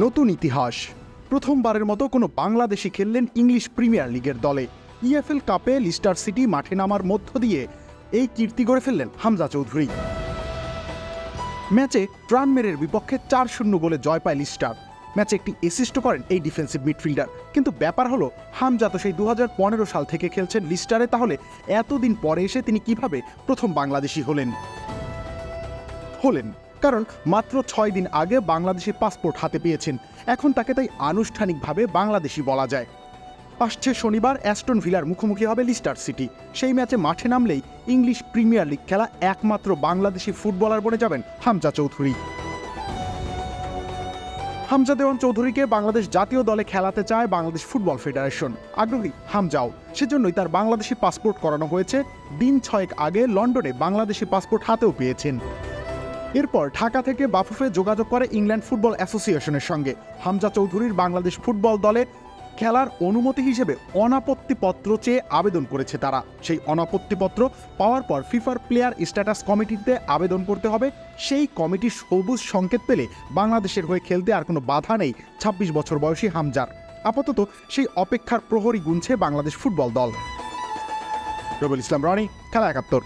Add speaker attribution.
Speaker 1: নতুন ইতিহাস। প্রথমবারের মতো কোনো বাংলাদেশি খেললেন ইংলিশ প্রিমিয়ার লিগের দলে। ইএফএল কাপে লিস্টার সিটি মাঠে নামার মধ্য দিয়ে এই কীর্তি গড়ে ফেললেন হামজা চৌধুরী। ম্যাচে ট্রানমেরের বিপক্ষে চার শূন্য গোলে জয় পায় লিস্টার। ম্যাচে একটি অ্যাসিস্ট করেন এই ডিফেন্সিভ মিডফিল্ডার কিন্তু ব্যাপার হলো, হামজা তো সেই দু হাজার পনেরো সাল থেকে খেলছেন লিস্টারে, তাহলে এতদিন পরে এসে তিনি কীভাবে প্রথম বাংলাদেশি হলেন? হলেন। কারণ মাত্র ছয় দিন আগে বাংলাদেশি পাসপোর্ট হাতে পেয়েছেন। এখন তাকে তাই আনুষ্ঠানিকভাবে বাংলাদেশি বলা যায়। আসছে শনিবার অ্যাস্টন ভিলার মুখোমুখি হবে লিস্টার সিটি। সেই ম্যাচে মাঠে নামলেই ইংলিশ প্রিমিয়ার লিগ খেলা একমাত্র বাংলাদেশি ফুটবলার বনে যাবেন হামজা চৌধুরী। হামজা দেওয়ান চৌধুরীকে বাংলাদেশ জাতীয় দলে খেলাতে চায় বাংলাদেশ ফুটবল ফেডারেশন। আগ্রহী হামজাও। সেজন্যই তার বাংলাদেশি পাসপোর্ট করানো হয়েছে। দিন ছয়েক আগে লন্ডনে বাংলাদেশি পাসপোর্ট হাতেও পেয়েছেন। এরপর ঢাকা থেকে বাফুফে যোগাযোগ করে ইংল্যান্ড ফুটবল অ্যাসোসিয়েশনের সঙ্গে। হামজা চৌধুরীর বাংলাদেশ ফুটবল দলে খেলার অনুমতি হিসেবে অনাপত্তিপত্র চেয়ে আবেদন করেছে তারা। সেই অনাপত্তিপত্র পাওয়ার পর ফিফার প্লেয়ার স্ট্যাটাস কমিটিতে আবেদন করতে হবে। সেই কমিটির সবুজ সংকেত পেলে বাংলাদেশের হয়ে খেলতে আর কোনো বাধা নেই ২৬ বছর বয়সী হামজার। আপাতত সেই অপেক্ষার প্রহরী গুনছে বাংলাদেশ ফুটবল দল। রবিউল ইসলাম, রনি, খেলা একাত্তর।